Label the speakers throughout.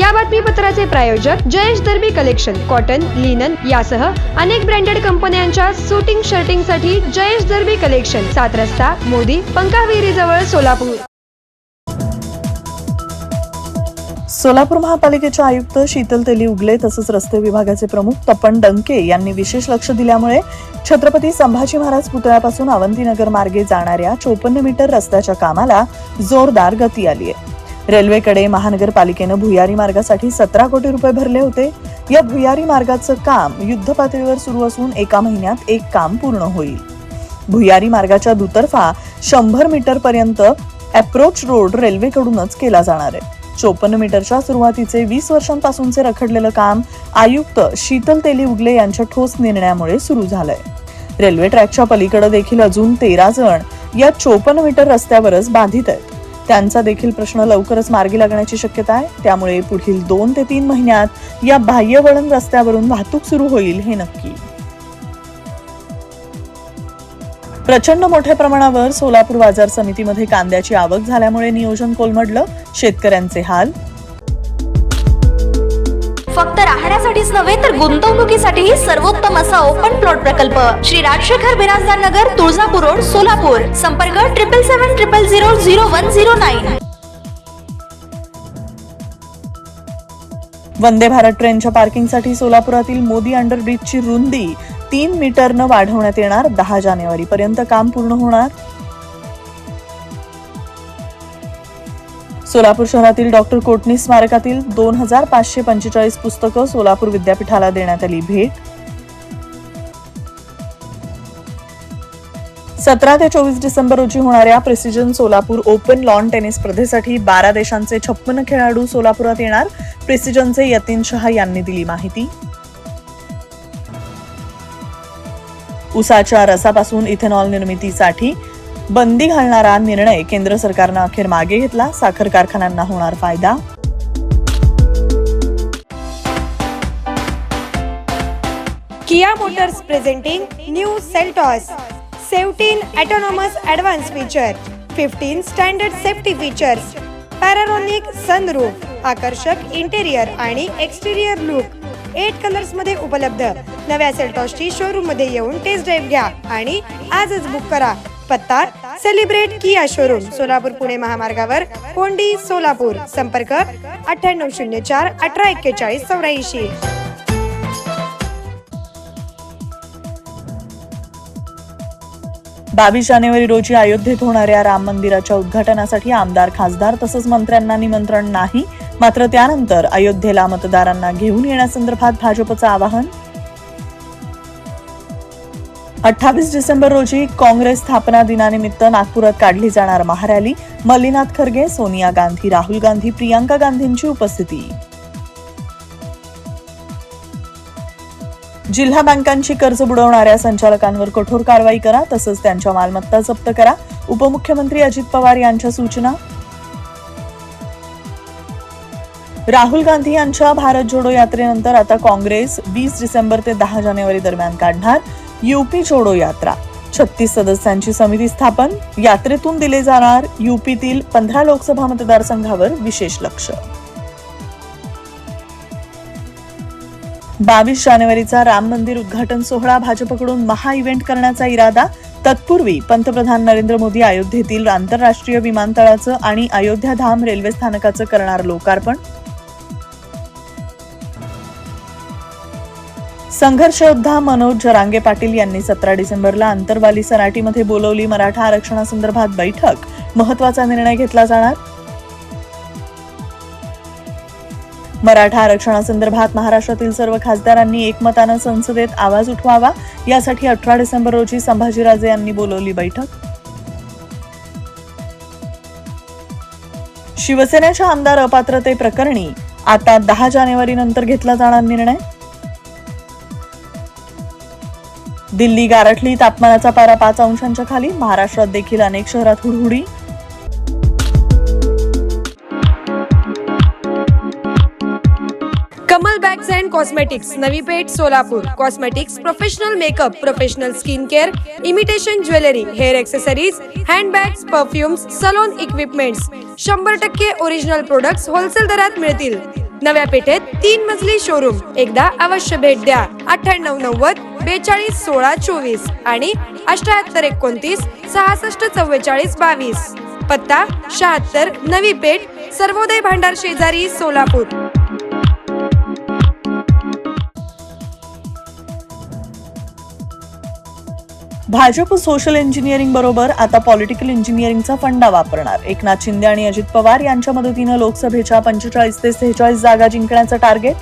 Speaker 1: या बातमीपत्राचे प्रायोजक Jayesh Darbi collection cotton linen यासह अनेक ब्रँडेड कंपन्यांच्या सुटिंग शर्टिंगसाठी जयेश दर्बी कलेक्शन सात रस्ता मोदी पंकाविहिरी जवळ सोलापूर.
Speaker 2: सोलापूर महापालिकेच्या आयुक्त शीतल तेली उगले तसंच रस्ते विभागाचे प्रमुख तपन डंके यांनी विशेष लक्ष दिल्यामुळे छत्रपती संभाजी महाराज पुतळ्यापासून अवंतीनगर मार्गे जाणाऱ्या चोपन्न मीटर रस्त्याच्या कामाला जोरदार गती आली आहे. रेल्वेकडे महानगरपालिकेनं भुयारी मार्गासाठी सतरा कोटी रुपये भरले होते. या भुयारी मार्गाचं काम युद्ध पातळीवर सुरू असून एका महिन्यात एक काम पूर्ण होईल. भुयारी मार्गाच्या दुतर्फा शंभर मीटर पर्यंत अप्रोच रोड रेल्वेकडूनच केला जाणार आहे. चोपन्न मीटरच्या सुरुवातीचे वीस वर्षांपासूनचे रखडलेलं काम आयुक्त शीतल तेली उगले यांच्या ठोस निर्णयामुळे सुरू झालंय. रेल्वे ट्रॅकच्या पलीकडे देखील अजून तेरा जण या चोपन्न मीटर रस्त्यावरच बाधित आहेत. त्यांचा देखील प्रश्न लवकरच मार्गी लागण्याची शक्यता आहे. त्यामुळे पुढील दोन ते तीन महिन्यात या बाह्यवळण रस्त्यावरून वाहतूक सुरू होईल हे नक्की. प्रचंड मोठ्या प्रमाणावर सोलापूर बाजार समितीमध्ये कांद्याची आवक झाल्यामुळे नियोजन कोलमडलं. शेतकऱ्यांचे हाल
Speaker 3: फक्त राहण्यासाठीच नव्हे तर गुंतवणुकीसाठीही सर्वोत्तम असा ओपन प्लॉट प्रकल्प. श्री राजशेखर बिराजदार नगर तुळजापूर रोड सोलापूर. संपर्क triple seven triple zero zero one zero nine
Speaker 2: Vande Bharat ट्रेनच्या पार्किंगसाठी सोलापुरातील मोदी अंडरब्रिजची रुंदी तीन मीटरनं वाढवण्यात येणार दहा जानेवारीपर्यंत काम पूर्ण होणार. सोलापूर शहरातील डॉक्टर कोटणी स्मारकातील दोन हजार पाचशे पंचेचाळीस पुस्तकं सोलापूर विद्यापीठाला देण्यात आली भेट. सतरा ते चोवीस डिसेंबर रोजी होणाऱ्या precision Solapur open lawn tennis स्पर्धेसाठी बारा देशांचे छप्पन खेळाडू सोलापुरात येणार. प्रेसिजनचे यतीन शहा यांनी दिली माहिती. उसाच्या रसापासून इथेनॉल निर्मितीसाठी बंदी घालणारा निर्णय केंद्र सरकारनं अखेर मागे घेतला. साखर कारखान्यांना होणार फायदा.
Speaker 4: Kia Motors presenting new Seltos 17 autonomous advanced feature 15 standard safety features panoramic sunroof आकर्षक इंटेरियर आणि एक्सटेरियर लुक. एट कलर्समध्ये उपलब्ध. नव्या सेल्टॉसची शोरूममध्ये येऊन टेस्ट ड्राईव्ह घ्या आणि आजच बुक करा. पत्ता celebrate Kia showroom Solapur Pune महामार्गावर कोंडी सोलापूर. संपर्क अठ्ठ्याण्णव शून्य चार अठरा एक्केचाळीस चौऱ्याऐंशी.
Speaker 2: बावीस जानेवारी रोजी अयोध्येत होणाऱ्या राम मंदिराच्या उद्घाटनासाठी आमदार खासदार तसंच मंत्र्यांना निमंत्रण नाही. मात्र त्यानंतर अयोध्येला मतदारांना घेऊन येण्यासंदर्भात भाजपचं आवाहन अठ्ठावीस डिसेंबर रोजी काँग्रेस स्थापना दिनानिमित्त नागपुरात काढली जाणार महारॅली. मल्लीनाथ खरगे सोनिया गांधी राहुल गांधी प्रियांका गांधींची उपस्थिती. जिल्हा बँकांची कर्ज बुडवणाऱ्या संचालकांवर कठोर कारवाई करा तसंच त्यांच्या मालमत्ता जप्त करा. उपमुख्यमंत्री अजित पवार यांच्या सूचना. राहुल गांधी यांच्या भारत जोडो यात्रेनंतर आता काँग्रेस वीस डिसेंबर ते दहा जानेवारी दरम्यान काढणार. युपी जोडो यात्रा. छत्तीस सदस्यांची समिती स्थापन यात्रेतून दिले जाणार युपीतील पंधरा लोकसभा मतदारसंघावर विशेष लक्ष. बावीस जानेवारीचा राम मंदिर उद्घाटन सोहळा भाजपकडून महा इव्हेंट करण्याचा इरादा. तत्पूर्वी पंतप्रधान नरेंद्र मोदी अयोध्येतील आंतरराष्ट्रीय विमानतळाचं आणि अयोध्या धाम रेल्वे स्थानकाचं करणार लोकार्पण. संघर्षयोद्धा मनोज जरांगे पाटील यांनी सतरा डिसेंबरला अंतरवाली सराटीमध्ये बोलवली मराठा आरक्षणासंदर्भात बैठक. महत्त्वाचा निर्णय घेतला जाणार? मराठा आरक्षणासंदर्भात महाराष्ट्रातील सर्व खासदारांनी एकमतानं संसदेत आवाज उठवावा यासाठी अठरा डिसेंबर रोजी संभाजीराजे यांनी बोलवली बैठक. शिवसेनेच्या आमदार अपात्रतेप्रकरणी आता दहा जानेवारी नंतर घेतला जाणार निर्णय? दिल्ली गारठली तापमानाचा पारा पाच अंशांच्या खाली महाराष्ट्रात देखील अनेक शहरात हुडहुडी.
Speaker 4: Kamal bags and cosmetics Navi Peth Solapur. Cosmetics professional makeup professional skin care imitation jewellery hair accessories handbags perfumes salon equipments शंभर टक्के ओरिजिनल प्रोडक्ट्स होलसेल दरात मिळतील. नव्या पेठेत तीन मजली शोरूम एकदा अवश्य भेट द्या. अठ्ठ्याण्णव नव्वद बेचाळीस सोळा चोवीस आणि अठ्याहत्तर एकोणतीस सहासष्ट चव्वेचाळीस बावीस. पत्ता शहात्तर नवी पेठ सर्वोदय भांडार शेजारी सोलापूर.
Speaker 2: भाजप सोशल इंजिनिअरिंग बरोबर आता पॉलिटिकल इंजिनिअरिंगचा फंडा वापरणार. एकनाथ शिंदे आणि अजित पवार यांच्या मदतीनं लोकसभेच्या पंचेचाळीस ते सेहेचाळीस जागा जिंकण्याचं टार्गेट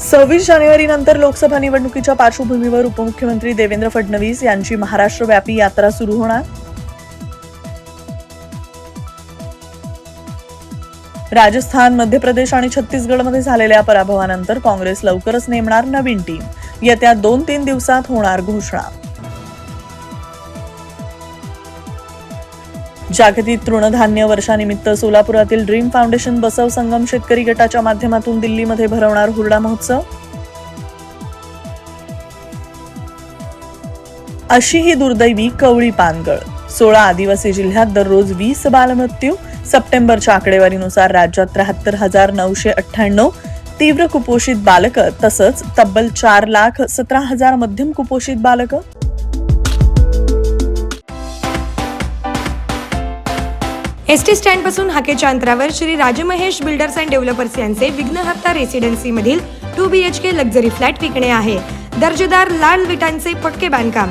Speaker 2: सव्वीस जानेवारी नंतर लोकसभा निवडणुकीच्या पार्श्वभूमीवर उपमुख्यमंत्री देवेंद्र फडणवीस यांची महाराष्ट्रव्यापी यात्रा सुरू होणार? राजस्थान मध्य प्रदेश आणि छत्तीसगडमध्ये झालेल्या पराभवानंतर काँग्रेस लवकरच नेमणार नवीन टीम. येत्या दोन तीन दिवसात होणार घोषणा. जागतिक तृणधान्य वर्षानिमित्त सोलापुरातील ड्रीम फाउंडेशन बसव संगम शेतकरी गटाच्या माध्यमातून दिल्लीमध्ये भरवणार हुरडा महोत्सव. अशी ही दुर्दैवी कवळी पानगळ. सोळा आदिवासी जिल्ह्यात दररोज वीस बालमृत्यू सप्टेंबरच्या आकडेवारीनुसार राज्यात त्र्याहत्तर हजार नऊशे अठ्ठ्याण्णव तीव्र कुपोषित बालकं तसंच तब्बल चार लाख सतरा हजार मध्यम कुपोषित बालकं.
Speaker 4: एस टी स्टँडपासून हाकेच्या अंतरावर Shri Rajmahesh builders and developers यांचे विघ्नहर्ता रेसिडेन्सी मधील two B H K luxury flat विकणे आहे. दर्जेदार लाल विटांचे पक्के बांधकाम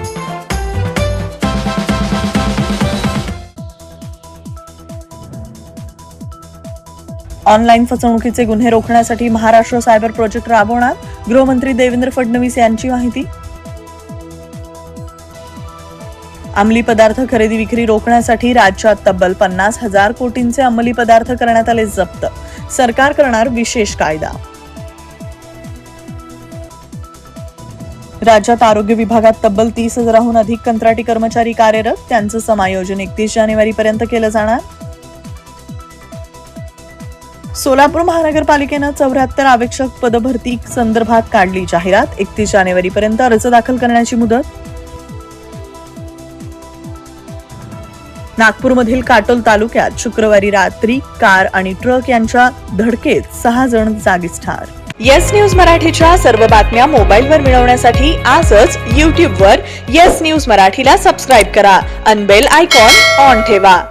Speaker 2: ऑनलाईन फसवणुकीचे गुन्हे रोखण्यासाठी महाराष्ट्र सायबर प्रोजेक्ट राबवणार. गृहमंत्री देवेंद्र फडणवीस यांची माहिती. अंमली पदार्थ खरेदी विक्री रोखण्यासाठी राज्यात तब्बल पन्नास हजार कोटींचे अंमली पदार्थ करण्यात आले जप्त. सरकार करणार विशेष कायदा. राज्यात आरोग्य विभागात तब्बल तीस हजाराहून अधिक कंत्राटी कर्मचारी कार्यरत. त्यांचं समायोजन एकतीस जानेवारी पर्यंत केलं जाणार. सोलापूर महानगरपालिकेनं चौऱ्याहत्तर आवश्यक पदभरती संदर्भात काढली जाहिरात. एकतीस जानेवारी पर्यंत अर्ज दाखल करण्याची मुदत. नागपूरमधील काटोल तालुक्यात शुक्रवारी रात्री कार आणि ट्रक यांच्या धडकेत सहा जण जागीच ठार. येस न्यूज मराठीच्या सर्व बातम्या मोबाईलवर मिळवण्यासाठी आजच यूट्यूबवर येस न्यूज मराठीला सबस्क्राईब करा. अनबेल आयकॉन ऑन ठेवा.